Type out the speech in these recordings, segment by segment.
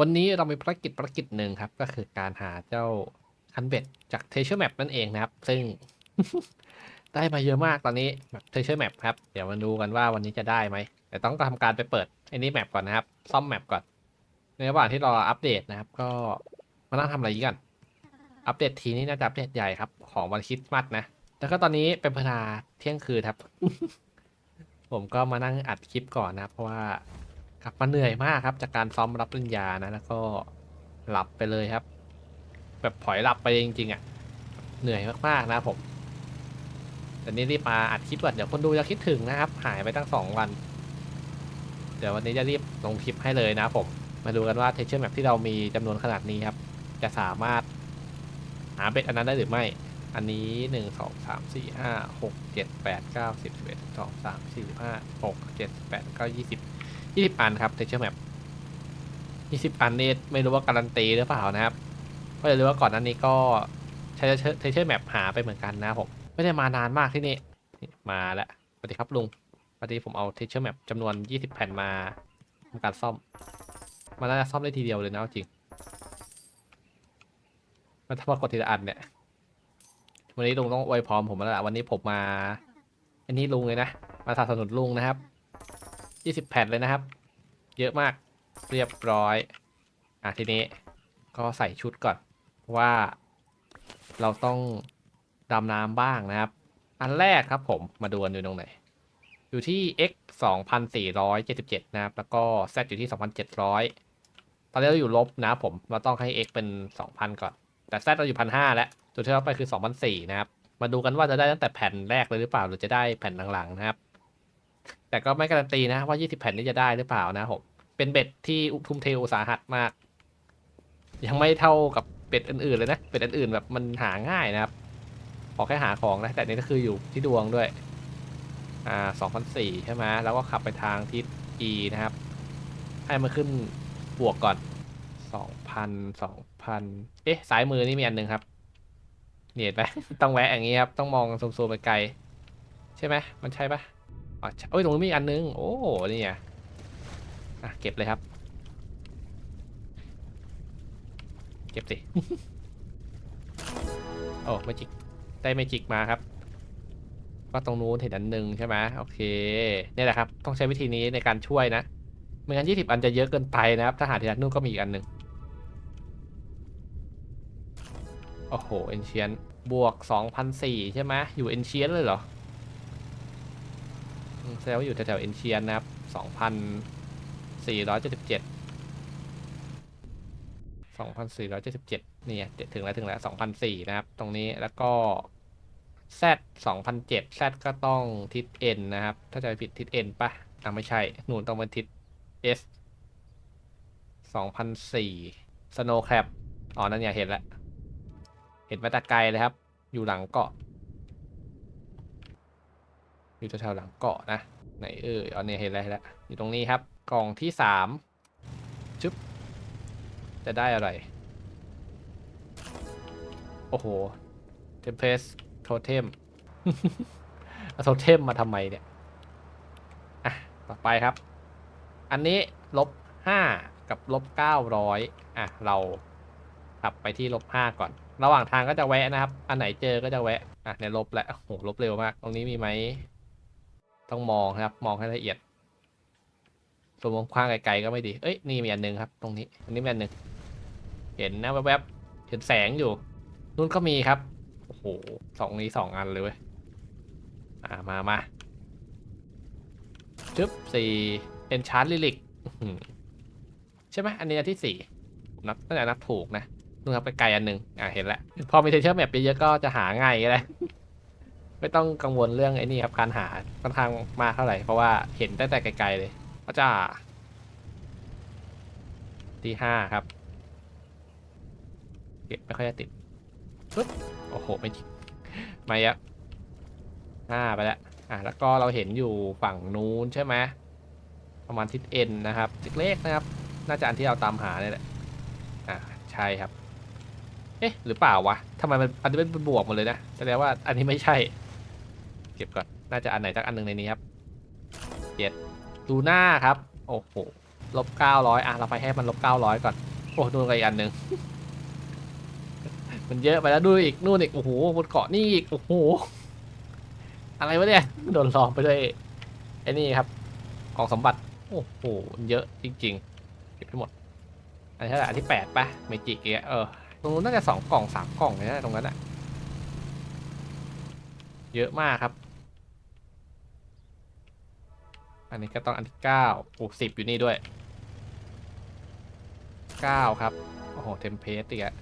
วันนี้เรามีภารกิจภารกิจหนึ่งครับ ก็คือการหาเจ้าคันเบ็ดจากเทเชอร์แมปนั่นเองนะครับ ซึ่ง ได้มาเยอะมากตอนนี้เทเชอร์แมปครับ เดี๋ยวมาดูกันว่าวันนี้จะได้ไหม แต่ต้องทำการไปเปิดไอ้นี้แมปก่อนนะครับ ซ่อมแมปก่อน ในระหว่างที่รออัปเดตนะครับ ก็มานั่งทำอะไรกัน อัปเดตทีนี้น่าจะอัปเดตใหญ่ครับ ของวันคริสต์มาสนะ แล้วก็ตอนนี้เป็นเวลาเที่ยงคืนครับ ผมก็มานั่งอัดคลิปก่อนนะครับ เพราะว่า กลับมาเหนื่อยมากครับ จากการซ้อมรับปริญญานะ แล้วก็หลับไปเลยครับ แบบผอยหลับไปจริงๆอะ เหนื่อยมากๆนะผมแต่นี้รีบมาอัดคลิปก่อนเดี๋ยวคนดูจะคิดถึงนะครับ หายไปตั้งสองวัน เดี๋ยววันนี้จะรีบลงคลิปให้เลยนะผม มาดูกันว่าเทเชอร์แมปที่เรามีจำนวนขนาดนี้ครับ จะสามารถหาเบ็ดอันนั้นได้หรือไม่ อันนี้หนึ่งสองสามสี่ห้าหกเจ็ดแปดเก้าสิบสิบเอ็ดสิบสองสามสี่ห้าหกเจ็ดแปดเก้ายี่สิบ ยี่สิบอันครับเทเชอร์แมปยี่สิบอันนี่ไม่รู้ว่าการันตีหรือเปล่านะครับเพราะอย่าลืมว่าก่อนนั้นนี้ก็ใช้เทเชอร์แมปหาไปเหมือนกันนะผมไม่ได้มานานมากที่นี่มาแล้วสวัสดีครับลุงพอดีผมเอาเทเชอร์แมปจำนวนยี่สิบแผ่นมาทำการซ่อม มันน่าจะซ่อมได้ทีเดียวเลยนะจริง มันถ้ามากดทีละอันเนี่ย วันนี้ลุงต้องอวยพรผมแล้วละวันนี้ผมมา อันนี้ลุงเลยนะ มาสนับสนุนลุงนะครับ ยี่สิบแผ่นเลยนะครับ เยอะมากเรียบร้อย อะทีนี้ก็ใส่ชุดก่อนว่าเราต้องดำน้ำบ้างนะครับ อันแรกครับผมมาดูกันอยู่ตรงไหน อยู่ที่ x 2,477 นะครับ แล้วก็ z อยู่ที่ 2,700 ตอนนี้เราอยู่ลบนะผม เราต้องให้ x เป็น 2,000 ก่อน แต่ z เราอยู่ 1,500 แล้ว จุดที่เราไปคือ2,400นะครับ มาดูกันว่าจะได้ตั้งแต่แผ่นแรกเลยหรือเปล่า หรือจะได้แผ่นหลังๆนะครับ แต่ก็ไม่การันตีนะว่า 20 แผ่นนี้จะได้หรือเปล่านะผม เป็นเบ็ดที่ทุ่มเทอุตสาหัสมาก ยังไม่เท่ากับเป็ดอื่นๆเลยนะเป็ดอื่นๆแบบมันหาง่ายนะครับ ขอแค่หาของนะ แต่นี่ก็คืออยู่ที่ดวงด้วย อ่าสองพันสี่ใช่ไหมแล้วก็ขับไปทางทิศ E นะครับ ให้มันขึ้นบวกก่อนสองพันสองพันเอ๊ะซ้ายมือนี่มีอันหนึ่งครับเนียเห็นไหมต้องแวะอย่างงี้ครับ ต้องมองซูมๆไปไกล ใช่ไหมมันใช่ปะ อ๋อเอ้ยตรงนี้มีอันนึง โอ้นี่ไงอะเก็บเลยครับ เก็บสิ โอ้ไม่จิก ได้ไม่จิกมาครับก็ตรงนู้นเห็นอันหนึ่งใช่ไหมโอเค เนี่ยแหละครับ ต้องใช้วิธีนี้ในการช่วยนะ ไม่งั้นยี่สิบอันจะเยอะเกินไปนะครับ ถ้าหาทีละนู่นก็มีอีกอันหนึ่งโอ้โห เอนเชียน บวกสองพันสี่ใช่ไหมอยู่เอนเชียนเลยเหรอ แสดงว่าอยู่แถวๆเอ็นเชียนนะครับสองพันสี่ร้อยเจ็ดสิบเจ็ดสองพันสี่ร้อยเจ็ดสิบเจ็ดเนี่ยถึงแล้วถึงแล้วสองพันสี่นะครับ ตรงนี้แล้วก็ Z 2007 Z ก็ต้องทิศ N นะครับ ถ้าจะไม่ผิดทิศ N ปะอะไม่ใช่ หนูต้องเป็นทิศ S 2004 Snow Crab อ๋อ นั่นไงเห็นแล้ว เห็นมาต่ไกลเลยครับ อยู่หลังเกาะ อยู่แถวๆหลังเกาะนะ ไหนเอออ๋อเนี่ยเห็นแล้วเห็นแล้วอยู่ตรงนี้ครับ กล่องที่สามชึบจะได้อะไร โอ้โหเทมเพสโทเทมเอาโทเทมมาทำไมเนี่ย อะ ต่อไปครับ อันนี้ลบห้ากับลบเก้าร้อยอะ เราขับไปที่ลบห้าก่อน ระหว่างทางก็จะแวะนะครับ อันไหนเจอก็จะแวะ อะเนี่ยลบแล้วโอ้โหลบเร็วมาก ตรงนี้มีไหม ต้องมองนะครับ มองให้ละเอียดสมมติคว้างไกลๆก็ไม่ดี เอ้ย นี่มีอันหนึงครับ ตรงนี้ อันนี้มีอันหนึ่ง เห็นนะแวบๆ เห็นแสงอยู่ นู่นก็มีครับ โอ้โห สองนี้สองอันเลยเว้ยอ่า มามาจึ๊บสี่เอนชาร์ลิลิกใช่ไหมอันนี้อันที่สี่นับตั้งแต่นับถูกนะนู่นครับไกลๆอันหนึ่งอ่าเห็นแล้ว พอมีเทเชอร์แมปเยอะๆก็จะหาง่ายก็ได้ ไม่ต้องกังวลเรื่องไอ้นี่ครับการหาค่อนข้างมากเท่าไหร่ เพราะว่าเห็นตั้งแต่ไกลๆเลยก็จะที่ห้าครับ เก็บไม่ค่อยจะติดปึ๊บโอ้โหไม่จริงไม่อะห้าไปแล้วอะแล้วก็เราเห็นอยู่ฝั่งนู้นใช่ไหมประมาณทิศเอ็นนะครับทิศเลขนะครับ น่าจะอันที่เราตามหาเนี่ยแหละอะใช่ครับ เอ๊ะ หรือเปล่าวะทำไมมันอันนี้เป็นบวกหมดเลยนะแสดงว่าอันนี้ไม่ใช่ เก็บก่อน น่าจะอันไหนสักอันหนึ่งในนี้ครับเจ็ดดูหน้าครับ โอ้โห ลบเก้าร้อยอะ เราไปให้มันลบเก้าร้อยก่อน โอ้ดูนอีกอันหนึ่ง มันเยอะไปแล้วดูอีก นู่นอีก โอ้โหบนเกาะนี่อีก โอ้โห อะไรวะเนี่ย โดนหลอกไปด้วยไอ้นี่ครับกล่องสมบัติ โอ้โหมันเยอะจริงๆเก็บให้หมด อันนี้เท่าไหร่อันที่แปดปะเมจิกเงี้ยเออ ตรงนู้นน่าจะสองกล่องสามกล่องเลยนะตรงนั้นอะเยอะมากครับ อันนี้ก็ต้องอันที่เก้าโอ้สิบอยู่นี่ด้วยเก้าครับ โอ้โห เทมเพลตอีกอะ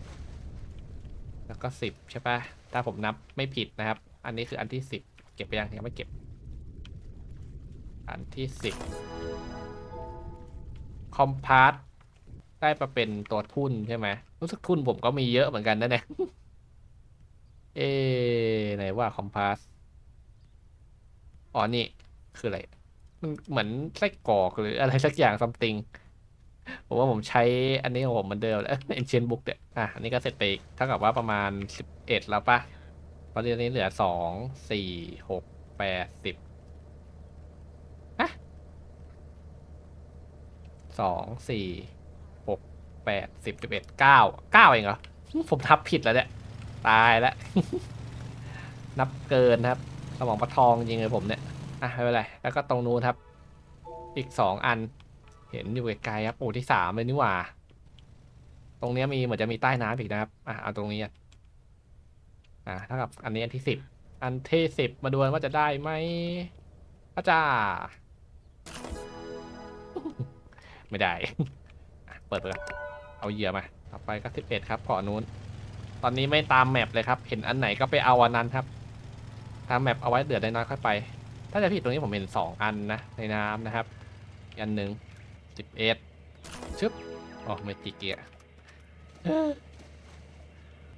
แล้วก็สิบใช่ปะถ้าผมนับไม่ผิดนะครับ อันนี้คืออันที่สิบเก็บไปยังยังไม่เก็บ อันที่สิบคอมพาร์ตได้มาเป็นตัวทุนใช่ไหมรู้สึกทุนผมก็มีเยอะเหมือนกันนะเนี่ยเอ๊ไหนว่าคอมพาสอ๋อนี่ คืออะไร เหมือนไส้กรอกหรืออะไรสักอย่างซัมติงผมว่าผมใช้อันนี้ของผมเหมือนเดิมแล้วเอ็นเชนบุ๊กเนี่ยอะอันนี้ก็เสร็จไปอีกเท่ากับว่าประมาณสิบเอ็ดแล้วปะตอนนี้เหลือสองสี่หกแปดสิบฮะสองสี่หกแปดสิบสิบเอ็ดเก้าเก้าเองเหรอ ผมทับผิดแล้วเนี่ย ตายแล้ว นับเกินครับสมองประทองจริงเลยผมเนี่ย อะไม่เป็นไร แล้วก็ตรงนู้นครับ อีกสองอัน เห็นอยู่ไกลๆครับโอ้ที่สามเลยนี่หว่า ตรงเนี้ยมีเหมือนจะมีใต้น้ำอีกนะครับ อะเอาตรงนี้อะอะเท่ากับอันนี้อันที่สิบ อันที่สิบมาดูว่าจะได้ไหมอาจารย์ไม่ได้ เปิดไปก่อนเอาเหยื่อมา ต่อไปก็สิบเอ็ดครับเกาะนู้น ตอนนี้ไม่ตามแมปเลยครับ เห็นอันไหนก็ไปเอาอันนั้นครับ ตามแมปเอาไว้เดือดได้น้อยค่อยไป ถ้าจะผิดตรงนี้ผมเห็นสองอันนะในน้ำนะครับอันหนึ่งสิบเอ็ดชึบอ๋อเมจิเกีย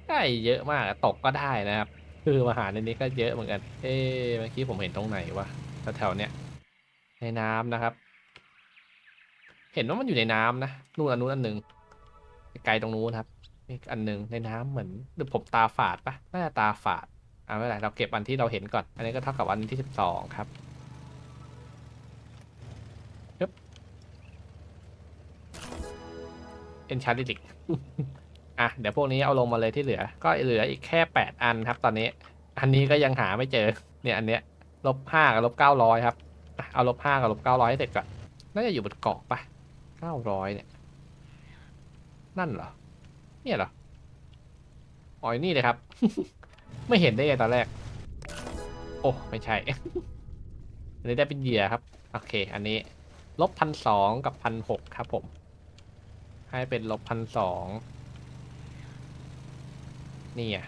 ได้เยอะมากตกก็ได้นะครับ คือมาหาในนี้ก็เยอะเหมือนกัน เอ๊เมื่อกี้ผมเห็นตรงไหนวะแถวๆเนี้ยในน้ำนะครับ เห็นว่ามันอยู่ในน้ำนะนู่นอันนู้นอันหนึ่งไกลตรงนู้นครับอีกอันหนึ่งในน้ำเหมือนหรือผมตาฝาดปะน่าจะตาฝาด อ่าไม่เป็นไรเราเก็บอันที่เราเห็นก่อน อันนี้ก็เท่ากับอันที่สิบสองครับยึบเอนชาร์ดิกอะเดี๋ยวพวกนี้เอาลงมาเลยที่เหลือ ก็เหลืออีกแค่แปดอันครับตอนนี้ อันนี้ก็ยังหาไม่เจอ เนี่ยอันเนี้ยลบห้ากับลบเก้าร้อยครับเอาลบห้ากับลบเก้าร้อยให้เสร็จก่อน น่าจะอยู่บนเกาะปะเก้าร้อยเนี่ย นั่นเหรอ เนี่ยเหรออ๋อนี่เลยครับ ไม่เห็นได้ไงตอนแรก โอ้ไม่ใช่ อันนี้ได้เป็นเหยื่อครับ โอเค อันนี้ ลบพันสองกับพันหกครับผม ให้เป็นลบพันสอง นี่อะ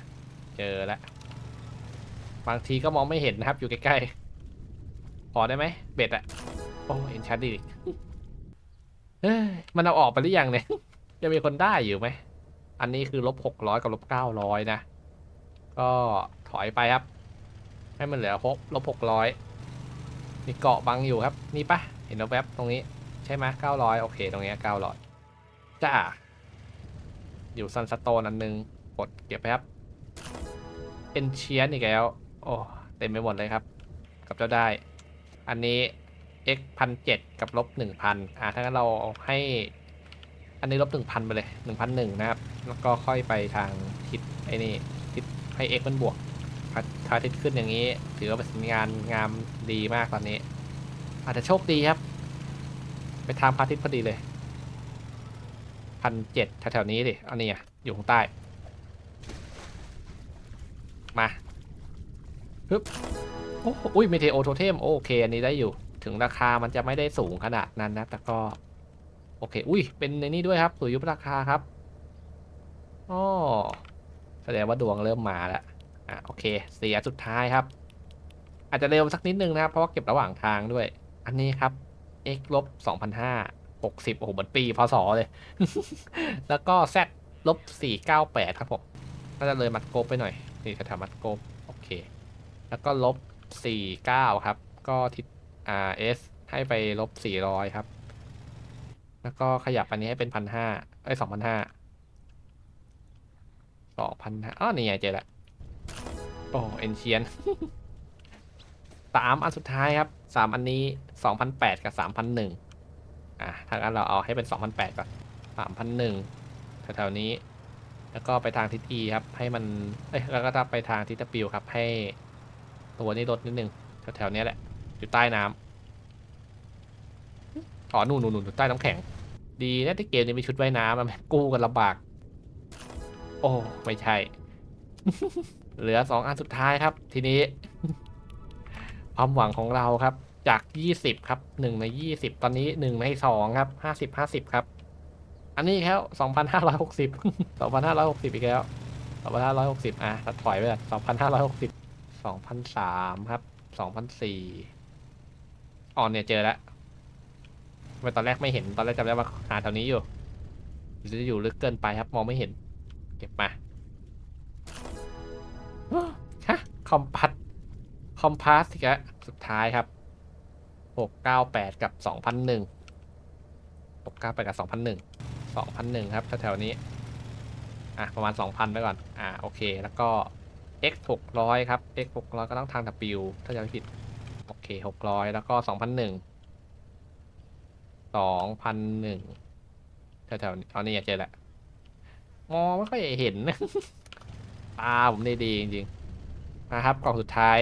เจอแล้ว บางทีก็มองไม่เห็นนะครับ อยู่ใกล้ๆ พอได้ไหม เบ็ดอะโอ้เห็นชัดดีเอ้ยมันเอาออกไปหรือยังเนี่ย จะมีคนได้อยู่ไหม อันนี้คือลบหกร้อยกับลบเก้าร้อยนะ ก็ถอยไปครับ ให้มันเหลือครบลบหกร้อยมีเกาะบังอยู่ครับ นี่ปะเห็นแวบๆตรงนี้ ใช่ไหมเก้าร้อยโอเค ตรงนี้เก้าร้อยจ้า อยู่ซันสโตนอันนึงกดเก็บไปครับเอนเชียนอีกแล้ว โอ้ เต็มไปหมดเลยครับ กับเจ้าได้ อันนี้ x พันเจ็ดกับลบหนึ่งพันอ่าถ้างั้นเราให้ อันนี้ลบหนึ่งพันไปเลยหนึ่งพันหนึ่งนะครับ แล้วก็ค่อยไปทางทิศไอ้นี่ ให้ x มันบวกพระอาทิตย์ขึ้นอย่างนี้ ถือว่าเป็นสัญญาณงามดีมากตอนนี้ อาจจะโชคดีครับ ไปทางพระอาทิตย์พอดีเลยพันเจ็ดแถวๆนี้ดิเอานี่อะอยู่ข้างใต้ มาฮึบโอ้อุ้ยเมเทโอโทเทมโอเค อันนี้ได้อยู่ ถึงราคามันจะไม่ได้สูงขนาดนั้นนะ แต่ก็ โอเค อุ้ย เป็นในนี้ด้วยครับสุริยุปราคาครับอ๋อ ดงว่าดวงเริ่มมาแล้วอะโอเค เสียสุดท้ายครับ อาจจะเร็วสักนิดนึงนะครับเพราะว่าเก็บระหว่างทางด้วย อันนี้ครับ x ลบสองพันห้าหกสิบโอ้โหเหมือนปีพศเลย แล้วก็ z ลบสี่เก้าแปดครับผมน่าจะเลยมัดโกบไปหน่อย นี่แถวๆมัดโกบโอเค แล้วก็ลบสี่เก้าครับ ก็ทิศ rs ให้ไปลบสี่ร้อยครับ แล้วก็ขยับอันนี้ให้เป็นพันห้าเอ้ยสองพันห้า สองพันห้าอ้าวนี่ไงเจอละโอ้เอ็นเชียนสามอันสุดท้ายครับสามอันนี้สองพันแปดกับสามพันหนึ่งอะทางนั้นเราเอาให้เป็นสองพันแปดก่อนสามพันหนึ่งแถวๆนี้ แล้วก็ไปทางทิศ E ครับ ให้มันเอ้ยแล้วก็ถ้าไปทางทิศ W ครับ ให้ตัวนี้ลดนิดนึงแถวๆนี้แหละ อยู่ใต้น้ำอ๋อนู่นนู่นนู่นอยู่ใต้น้ำแข็ง ดีนะที่เกมนี้มีชุดว่ายน้ำมันกู้กันลำบาก โอ้ไม่ใช่ เหลือสองอันสุดท้ายครับ ทีนี้ ความหวังของเราครับ จากยี่สิบครับหนึ่งในยี่สิบตอนนี้หนึ่งในสองครับห้าสิบห้าสิบครับ อันนี้แล้วสองพันห้าร้อยหกสิบสองพันห้าร้อยหกสิบอีกแล้วสองพันห้าร้อยหกสิบอะถอยไปเลยสองพันห้าร้อยหกสิบสองพันสามครับสองพันสี่อ๋อเนี่ยเจอแล้วไมตอนแรกไม่เห็นตอนแรกจำได้ว่าหาแถวนี้อยู่หรือจะอยู่ลึกเกินไปครับ มองไม่เห็น เก็บมาฮะคอมพัสคอมพาสอีกแล้วสุดท้ายครับหกเก้าแปดกับสองพันหนึ่งหกเก้าแปดกับสองพันหนึ่งสองพันหนึ่งครับแถวๆนี้ อะ ประมาณสองพันไปก่อน อ่า โอเค แล้วก็ x หกร้อยครับ x หกร้อยก็ต้องทาง w ถ้าจะไม่ผิด โอเคหกร้อยแล้วก็สองพันหนึ่งสองพันหนึ่งแถวๆนี้เอานี่เจอแล้ว มองไม่ค่อยเห็น ตาผมได้ดีจริงๆนะครับกล่องสุดท้าย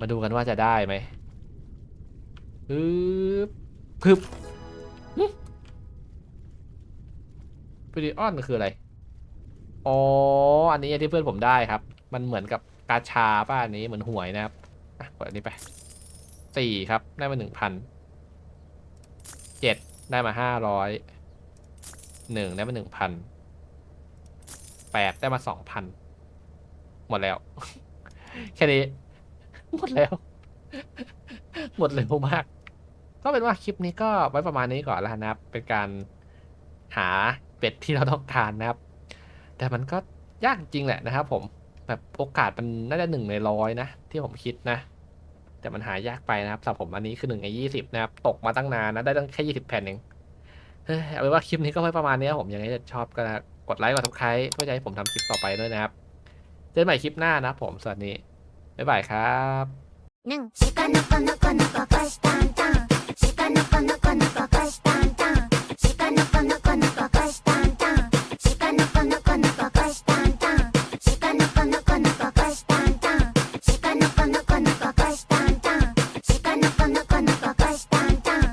มาดูกันว่าจะได้ไหมปึ๊บปึ๊บฟิลิออนคืออะไร อ๋อ อันนี้ที่เพื่อนผมได้ครับ มันเหมือนกับกาชาป้าอันนี้เหมือนหวยนะครับอะกดอันนี้ไปสี่ครับ ได้มาหนึ่งพันเจ็ดได้มาห้าร้อยหนึ่งได้มาหนึ่งพัน แปดได้มาสองพันหมดแล้ว แค่นี้ หมดแล้ว หมดเร็วมาก ก็เป็นว่าคลิปนี้ก็ไว้ประมาณนี้ก่อนแล้วนะครับ เป็นการหาเป็ดที่เราต้องการนะครับ แต่มันก็ยากจริงแหละนะครับผมแบบโอกาสมันน่าจะหนึ่งในร้อยนะ ที่ผมคิดนะ แต่มันหายากไปนะครับสำหรับผมอันนี้คือหนึ่งในยี่สิบนะครับ ตกมาตั้งนานนะ ได้ตั้งแค่ยี่สิบแผ่นเอง เฮ้ยเอาเป็นว่าคลิปนี้ก็ไว้ประมาณนี้ครับผมยังไงถ้าชอบก็ก ดไลค์กดซับสไครต์เพื่อจะให้ผมทำคลิปต่อไปด้วยนะครับ เจอกันใหม่คลิปหน้านะครับผม สวัสดี บ๊ายบายครับ ぬんしかのこのこのここしたんたんしかのこのこのここしたんたんしかのこの